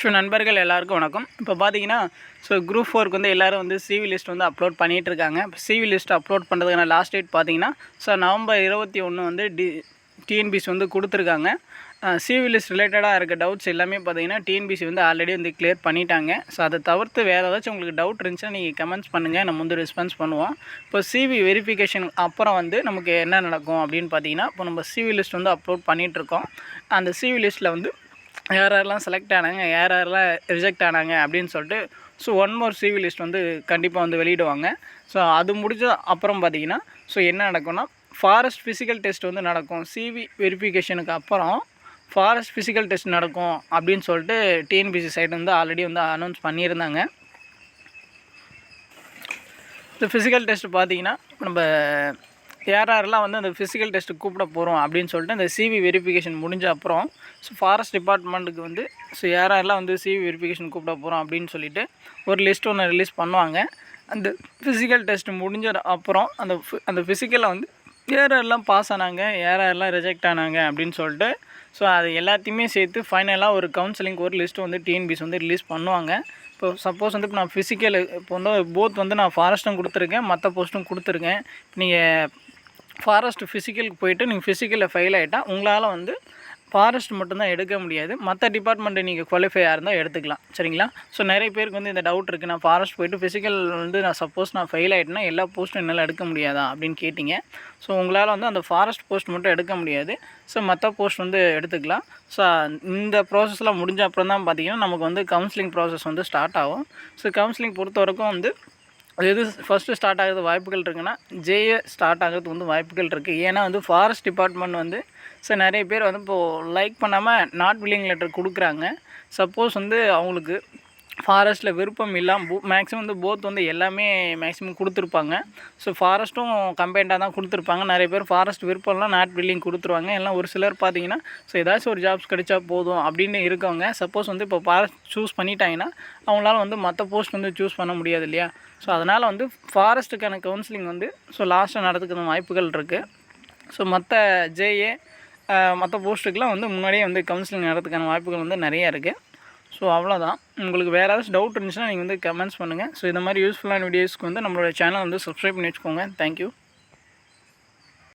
So நண்பர்கள் எல்லாருக்கும் வணக்கம். இப்போ பார்த்தீங்கன்னா ஸோ குரூப் ஃபோருக்கு வந்து எல்லோரும் வந்து சிவி லிஸ்ட் வந்து அப்லோட் பண்ணிகிட்டு இருக்காங்க இப்போ சிவி லிஸ்ட் அப்லோட் பண்ணுறதுக்கான லாஸ்ட் டேட் பார்த்தீங்கன்னா ஸோ நவம்பர் இருபத்தி ஒன்று வந்து டி டிஎன்பிசி வந்து கொடுத்துருக்காங்க. சிவி லிஸ்ட் ரிலேட்டடாக இருக்க டவுட்ஸ் எல்லாமே பார்த்தீங்கன்னா டிஎன்பிசி வந்து ஆல்ரெடி வந்து கிளியர் பண்ணிட்டாங்க. ஸோ அதை தவிர்த்து வேறு ஏதாச்சும் உங்களுக்கு டவுட் இருந்துச்சுன்னா நீங்கள் கமெண்ட்ஸ் பண்ணுங்கள் நம்ம வந்து ரெஸ்பான்ஸ் பண்ணுவோம். இப்போ சிவி வெரிஃபிகேஷன் அப்புறம் வந்து நமக்கு என்ன நடக்கும் அப்படின்னு பார்த்தீங்கன்னா இப்போ நம்ம சிவி லிஸ்ட் வந்து அப்லோட் பண்ணிகிட்ருக்கோம் அந்த சிவி லிஸ்ட்டில் வந்து யார் யாரெல்லாம் செலக்ட் ஆனாங்க யார் யாரெல்லாம் ரிஜெக்ட் ஆனாங்க அப்படின்னு சொல்லிட்டு so one more CV list வந்து கண்டிப்பாக வந்து வெளியிடுவாங்க. ஸோ அது முடிஞ்ச அப்புறம் பார்த்தீங்கன்னா ஸோ என்ன நடக்கும்னா ஃபாரஸ்ட் ஃபிசிக்கல் டெஸ்ட் வந்து நடக்கும். சிவி வெரிஃபிகேஷனுக்கு அப்புறம் ஃபாரஸ்ட் ஃபிசிக்கல் டெஸ்ட் நடக்கும் அப்படின்னு சொல்லிட்டு டிஎன்பிசி சைடு வந்து ஆல்ரெடி வந்து அனௌன்ஸ் பண்ணியிருந்தாங்க. இந்த ஃபிசிக்கல் டெஸ்ட் பார்த்தீங்கன்னா நம்ம யார் யாரெல்லாம் வந்து அந்த ஃபிசிக்கல் டெஸ்ட்டு கூப்பிட போகிறோம் அப்படின்னு சொல்லிட்டு அந்த சிவி வெரிஃபிகேஷன் முடிஞ்ச அப்புறம் ஸோ ஃபாரஸ்ட் டிபார்ட்மெண்ட்டுக்கு வந்து ஸோ யார் யாரெல்லாம் வந்து சிவி வெரிஃபிகேஷன் கூப்பிட போகிறோம் அப்படின்னு சொல்லிட்டு ஒரு லிஸ்ட் ஒன்று ரிலீஸ் பண்ணுவாங்க. அந்த ஃபிசிக்கல் டெஸ்ட் முடிஞ்ச அப்புறம் அந்த அந்த ஃபிசிக்கலில் வந்து யாரெல்லாம் பாஸ் ஆனாங்க யாரெல்லாம் ரிஜெக்ட் ஆனாங்க அப்படின்னு சொல்லிட்டு ஸோ அது எல்லாத்தையுமே சேர்த்து ஃபைனலாக ஒரு கவுன்சிலிங்க்கு ஒரு லிஸ்ட்டு வந்து டிஎன்பிஸ் வந்து ரிலீஸ் பண்ணுவாங்க. இப்போ சப்போஸ் வந்து இப்போ நான் ஃபிசிக்கல் இப்போ வந்து போத் வந்து நான் ஃபாரஸ்ட்டும் கொடுத்துருக்கேன் மற்ற போஸ்ட்டும் கொடுத்துருக்கேன். நீங்கள் ஃபாரஸ்ட் ஃபிசிக்கலுக்கு போயிட்டு நீங்கள் ஃபிசிக்கலில் ஃபெயில் ஆகிட்டால் உங்களால் வந்து ஃபாரஸ்ட் மட்டும்தான் எடுக்க முடியாது. மற்ற டிபார்ட்மெண்ட்டு நீங்கள் குவாலிஃபையாக இருந்தால் எடுத்துக்கலாம். சரிங்களா? ஸோ நிறைய பேருக்கு வந்து இந்த டவுட் இருக்குது நான் ஃபாரஸ்ட் போயிட்டு ஃபிசிக்கல் வந்து நான் சப்போஸ் நான் ஃபெயில் ஆகிட்டேன்னா எல்லா போஸ்ட்டும் என்னால் எடுக்க முடியாதா? அப்படின்னு கேட்டிங்க. ஸோ உங்களால் வந்து அந்த ஃபாரஸ்ட் போஸ்ட் மட்டும் எடுக்க முடியாது. ஸோ மற்ற போஸ்ட் வந்து எடுத்துக்கலாம். ஸோ இந்த ப்ராசஸ்லாம் முடிஞ்ச அப்புறம் தான் பார்த்தீங்கன்னா நமக்கு வந்து கவுன்சிலிங் ப்ராசஸ் வந்து ஸ்டார்ட் ஆகும். ஸோ கவுன்சிலிங் பொறுத்த வரைக்கும் வந்து எது ஃபஸ்ட்டு ஸ்டார்ட் ஆகிறது வாய்ப்புகள் இருக்குன்னா ஜேஏ ஸ்டார்ட் ஆகிறதுக்கு வந்து வாய்ப்புகள் இருக்குது ஏன்னா வந்து ஃபாரஸ்ட் டிபார்ட்மெண்ட் வந்து ஸோ நிறைய பேர் வந்து இப்போது லைக் பண்ணாமல் நாட் வில்லிங் லெட்டர் கொடுக்குறாங்க. சப்போஸ் வந்து அவங்களுக்கு ஃபாரஸ்ட்டில் விருப்பம் இல்லாமல் போ மேக்ஸிமம் வந்து போத் வந்து எல்லாமே மேக்ஸிமம் கொடுத்துருப்பாங்க. ஸோ ஃபாரஸ்ட்டும் கம்பைண்டாக தான் கொடுத்துருப்பாங்க. நிறைய பேர் ஃபாரஸ்ட் விருப்பம்லாம் நாட் பில்டிங் கொடுத்துருவாங்க. எல்லாம் ஒரு சிலர் பார்த்தீங்கன்னா ஸோ ஏதாச்சும் ஒரு ஜாப்ஸ் கிடைச்சா போதும் அப்படின்னு இருக்கவங்க சப்போஸ் வந்து இப்போ ஃபாரஸ்ட் சூஸ் பண்ணிட்டாங்கன்னா அவங்களால வந்து மற்ற போஸ்ட் வந்து சூஸ் பண்ண முடியாது இல்லையா? ஸோ அதனால் வந்து ஃபாரஸ்ட்டுக்கான கவுன்சிலிங் வந்து ஸோ லாஸ்ட்டாக நடத்துக்கிற வாய்ப்புகள் இருக்குது ஸோ மற்ற ஜேஏ மற்ற போஸ்ட்டுக்கெலாம் வந்து முன்னாடியே வந்து கவுன்சிலிங் நடத்துக்கான வாய்ப்புகள் வந்து நிறையா இருக்குது ஸோ அவ்வளோதான் உங்களுக்கு வேறு ஏதாச்சும் டவுட் இருந்துச்சுன்னா நீங்கள் வந்து கமெண்ட்ஸ் பண்ணுங்கள் ஸோ இந்த மாதிரி யூஸ்ஃபுல்லான வீடியோஸ்க்கு வந்து நம்மளோட சேனல் வந்து சப்ஸ்கிரைப் பண்ணி வச்சுக்கோங்க. தேங்க்யூ